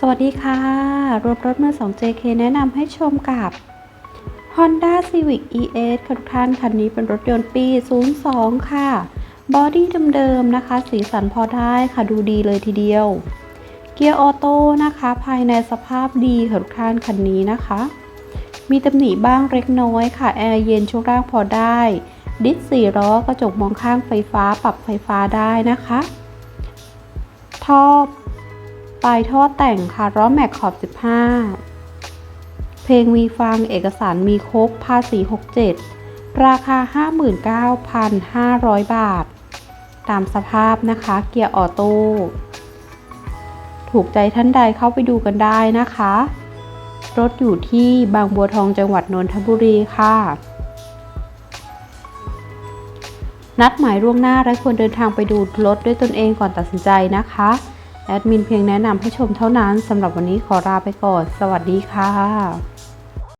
สวัสดีค่ะรถรถมือ2 JK แนะนำให้ชมกับ Honda Civic ES ค่ะทุกท่านคันนี้เป็นรถยนต์ปี 02 ค่ะ บอดี้เดิมๆนะคะ สีสันพอได้ค่ะดูดีเลยทีเดียว เกียร์ออโต้นะคะ ภายในสภาพดีค่ะทุกท่านคันนี้นะคะ มีตำหนิบ้างเล็กน้อยค่ะ แอร์เย็นช่วงล่างพอได้ ดิสสี่ล้อกระจกมองข้างไฟฟ้าปรับไฟฟ้าได้นะคะ ท่อ ปลายท่อแต่งค่ะล้อแม็กขอบ 15 เพลงมีฟังเอกสารมีครบภาษี 67 ราคา 59,500 บาท ตามสภาพนะคะเกียร์ออโต้ถูกใจท่านใดเข้าไปดูกันได้นะคะ รถอยู่ที่บางบัวทองจังหวัดนนทบุรีค่ะ นัดหมายล่วงหน้าและควรเดินทางไปดูรถด้วยตนเองก่อนตัดสินใจนะคะ แอดมินเพียงแนะนำให้ชมเท่านั้นสำหรับวันนี้ขอลาไปก่อน สวัสดีค่ะ